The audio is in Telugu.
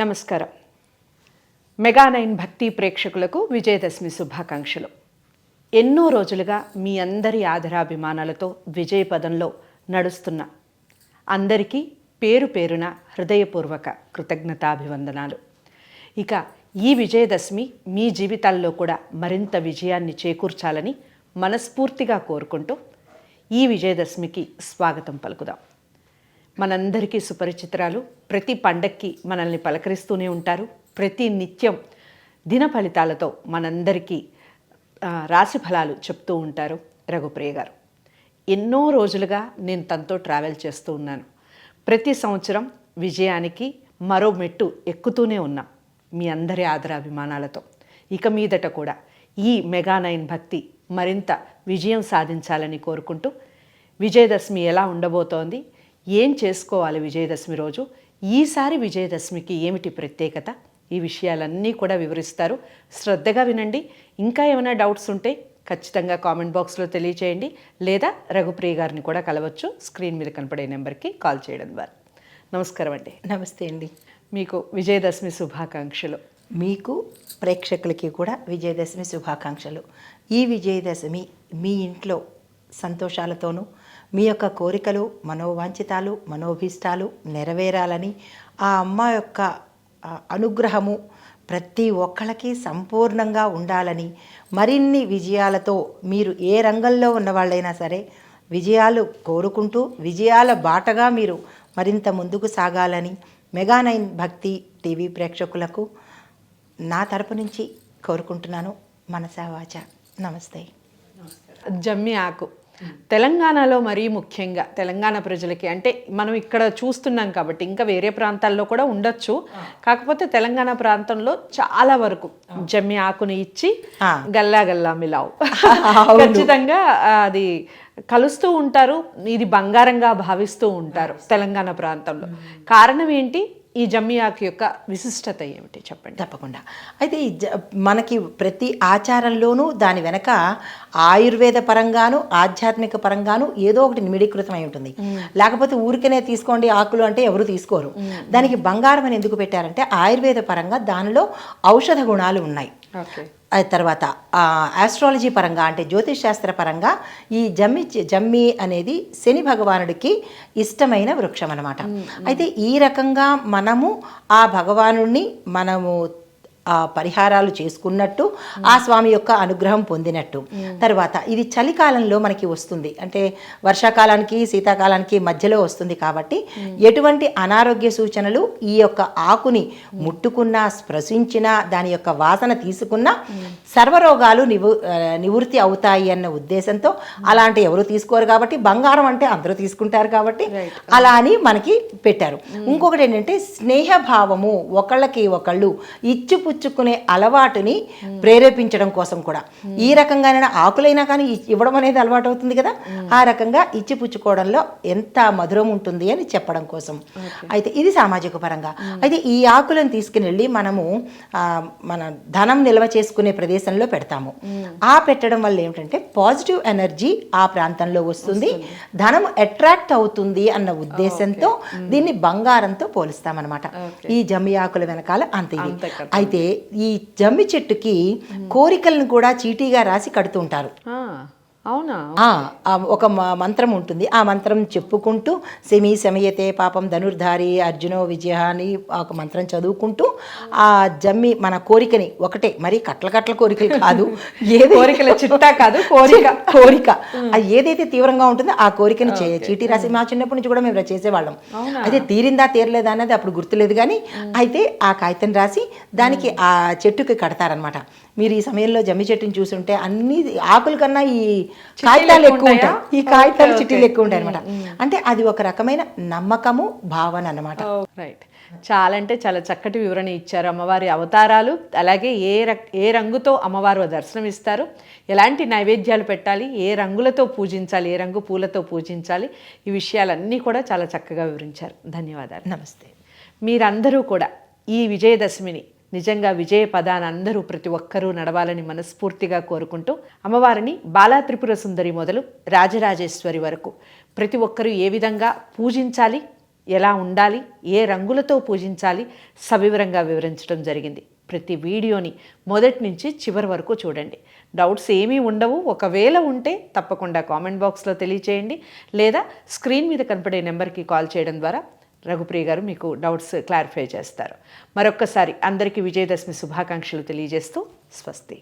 నమస్కారం. మెగా నైన్ భక్తి ప్రేక్షకులకు విజయదశమి శుభాకాంక్షలు. ఎన్నో రోజులుగా మీ అందరి ఆదరాభిమానాలతో విజయపదంలో నడుస్తున్న అందరికీ పేరు పేరున హృదయపూర్వక కృతజ్ఞతాభివందనాలు. ఇక ఈ విజయదశమి మీ జీవితాల్లో కూడా మరింత విజయాన్ని చేకూర్చాలని మనస్ఫూర్తిగా కోరుకుంటూ ఈ విజయదశమికి స్వాగతం పలుకుదాం. మనందరికీ సుపరిచిత్రాలు. ప్రతి పండక్కి మనల్ని పలకరిస్తూనే ఉంటారు. ప్రతి నిత్యం దిన ఫలితాలతో మనందరికీ రాశి ఫలాలు చెప్తూ ఉంటారు రఘుప్రియ గారు. ఎన్నో రోజులుగా నేను తనతో ట్రావెల్ చేస్తూ ఉన్నాను. ప్రతి సంవత్సరం విజయానికి మరో మెట్టు ఎక్కుతూనే ఉన్నాం మీ అందరి ఆదరాభిమానాలతో. ఇక మీదట కూడా ఈ మెగా నైన్ భక్తి మరింత విజయం సాధించాలని కోరుకుంటూ విజయదశమి ఎలా ఉండబోతోంది ఏం చేసుకోవాలి విజయదశమి రోజు? ఈసారి విజయదశమికి ఏమిటి ప్రత్యేకత? ఈ విషయాలన్నీ కూడా వివరిస్తారు. శ్రద్ధగా వినండి. ఇంకా ఏమైనా డౌట్స్ ఉంటే ఖచ్చితంగా కామెంట్ బాక్స్లో తెలియచేయండి. లేదా రఘుప్రియ గారిని కూడా కలవచ్చు. స్క్రీన్ మీద కనపడే నెంబర్కి కాల్ చేయడం ద్వారా. నమస్కారం అండి. నమస్తే అండి. మీకు విజయదశమి శుభాకాంక్షలు. మీకు ప్రేక్షకులకి కూడా విజయదశమి శుభాకాంక్షలు. ఈ విజయదశమి మీ ఇంట్లో సంతోషాలతోనూ మీ యొక్క కోరికలు మనోవాంఛితాలు మనోభీష్టాలు నెరవేరాలని ఆ అమ్మ యొక్క అనుగ్రహము ప్రతి ఒక్కళ్ళకి సంపూర్ణంగా ఉండాలని మరిన్ని విజయాలతో మీరు ఏ రంగంలో ఉన్నవాళ్ళైనా సరే విజయాలు కోరుకుంటూ విజయాల బాటగా మీరు మరింత ముందుకు సాగాలని మెగా నైన్ భక్తి టీవీ ప్రేక్షకులకు నా తరపు నుంచి కోరుకుంటున్నాను. మనసావాచ నమస్తే. జమ్మి ఆకు. తెలంగాణలో మరీ ముఖ్యంగా తెలంగాణ ప్రజలకి అంటే మనం ఇక్కడ చూస్తున్నాం కాబట్టి ఇంకా వేరే ప్రాంతాల్లో కూడా ఉండొచ్చు. కాకపోతే తెలంగాణ ప్రాంతంలో చాలా వరకు జమ్మి ఆకుని ఇచ్చి. గల్లా గల్లా మిలావు. ఖచ్చితంగా అది కలుస్తూ ఉంటారు. ఇది బంగారంగా భావిస్తూ ఉంటారు తెలంగాణ ప్రాంతంలో. కారణం ఏంటి? ఈ జమ్మి ఆకు యొక్క విశిష్టత ఏమిటి చెప్పండి? తప్పకుండా. అయితే మనకి ప్రతి ఆచారంలోనూ దాని వెనక ఆయుర్వేద పరంగాను ఆధ్యాత్మిక పరంగాను ఏదో ఒకటి నిమిడీకృతమై ఉంటుంది. లేకపోతే ఊరికనే తీసుకోండి ఆకులు అంటే ఎవరు తీసుకోరు. దానికి బంగారం అని ఎందుకు పెట్టారంటే ఆయుర్వేద పరంగా దానిలో ఔషధ గుణాలు ఉన్నాయి. తర్వాత ఆస్ట్రాలజీ పరంగా అంటే జ్యోతిష్ శాస్త్ర పరంగా ఈ జమ్మి జమ్మి అనేది శని భగవానుడికి ఇష్టమైన వృక్షం అన్నమాట అయితే ఈ రకంగా మనము ఆ భగవానుడిని మనము పరిహారాలు చేసుకున్నట్టు ఆ స్వామి యొక్క అనుగ్రహం పొందినట్టు. తర్వాత ఇది చలికాలంలో మనకి వస్తుంది. అంటే వర్షాకాలానికి శీతాకాలానికి మధ్యలో వస్తుంది కాబట్టి ఎటువంటి అనారోగ్య సూచనలు ఈ యొక్క ఆకుని ముట్టుకున్నా స్పృశించినా దాని యొక్క వాసన తీసుకున్నా సర్వరోగాలు నివు నివృత్తి అవుతాయి అన్న ఉద్దేశంతో అలాంటి ఎవరు తీసుకోరు కాబట్టి బంగారం అంటే అందరూ తీసుకుంటారు కాబట్టి అలా అని మనకి పెట్టారు. ఇంకొకటి ఏంటంటే స్నేహభావము. ఒకళ్ళకి ఒకళ్ళు ఇచ్చిపుచ్చుకునే అలవాటుని ప్రేరేపించడం కోసం కూడా. ఈ రకంగానైనా ఆకులైనా కానీ ఇవ్వడం అనేది అలవాటు అవుతుంది కదా? ఆ రకంగా ఇచ్చిపుచ్చుకోవడంలో ఎంత మధురం ఉంటుంది అని చెప్పడం కోసం. అయితే ఇది సామాజిక పరంగా. అయితే ఈ ఆకులను తీసుకుని వెళ్ళి మనము మన ధనం నిల్వ చేసుకునే ప్రదేశంలో పెడతాము. ఆ పెట్టడం వల్ల ఏమిటంటే పాజిటివ్ ఎనర్జీ ఆ ప్రాంతంలో వస్తుంది. ధనం అట్రాక్ట్ అవుతుంది అన్న ఉద్దేశంతో దీన్ని బంగారంతో పోలుస్తామన్నమాట. ఈ జమ్మి ఆకుల వెనకాల అంత ఇది. అయితే ఈ జమ్మి చెట్టుకి కోరికలను కూడా చీటీగా రాసి కడుతుంటారు అవునా? ఒక మంత్రం ఉంటుంది. ఆ మంత్రం చెప్పుకుంటూ సెమి శమయతే పాపం ధనుర్ధారి అర్జునో విజయ అని ఒక మంత్రం చదువుకుంటూ ఆ జమ్మి మన కోరికని ఒకటే మరి కట్ల కట్ల కోరికలు కాదు. ఏది కోరికల చిట్టా కాదు కోరిక. కోరిక. ఏదైతే తీవ్రంగా ఉంటుందో ఆ కోరికని చీటీ రాసి మా చిన్నప్పటి నుంచి కూడా మేము చేసేవాళ్ళం. అయితే తీరిందా తీరలేదా అనేది అప్పుడు గుర్తులేదు కానీ అయితే ఆ కాగితం రాసి దానికి ఆ చెట్టుకి కడతారనమాట మీరు ఈ సమయంలో జమ్మి చెట్టుని చూసుంటే అన్ని ఆకుల కన్నా ఈ కాగితాలు ఎక్కువ ఉంటాయి. ఈ కాగితాలు చిట్టీలు ఎక్కువ ఉంటాయి అనమాట అంటే అది ఒక రకమైన నమ్మకము భావన అన్నమాట. రైట్. చాలా అంటే చాలా చక్కటి వివరణ ఇచ్చారు అమ్మవారి అవతారాలు. అలాగే ఏ రక్ ఏ రంగుతో అమ్మవారు దర్శనమిస్తారు? ఎలాంటి నైవేద్యాలు పెట్టాలి? ఏ రంగులతో పూజించాలి? ఏ రంగు పూలతో పూజించాలి? ఈ విషయాలన్నీ కూడా చాలా చక్కగా వివరించారు. ధన్యవాదాలు. నమస్తే. మీరందరూ కూడా ఈ విజయదశమిని నిజంగా విజయ పదాన అందరూ ప్రతి ఒక్కరూ నడవాలని మనస్ఫూర్తిగా కోరుకుంటూ అమ్మవారిని బాలా త్రిపుర సుందరి మొదలు రాజరాజేశ్వరి వరకు. ప్రతి ఒక్కరూ ఏ విధంగా పూజించాలి ఎలా ఉండాలి ఏ రంగులతో పూజించాలి సవివరంగా వివరించడం జరిగింది. ప్రతి వీడియోని మొదటి నుంచి చివరి వరకు చూడండి. డౌట్స్ ఏమీ ఉండవు. ఒకవేళ ఉంటే తప్పకుండా కామెంట్ బాక్స్లో తెలియచేయండి లేదా స్క్రీన్ మీద కనపడే నెంబర్కి కాల్ చేయడం ద్వారా రఘుప్రియ గారు మీకు డౌట్స్ క్లారిఫై చేస్తారు. మరొక్కసారి అందరికీ విజయదశమి శుభాకాంక్షలు తెలియజేస్తూ స్వస్తి.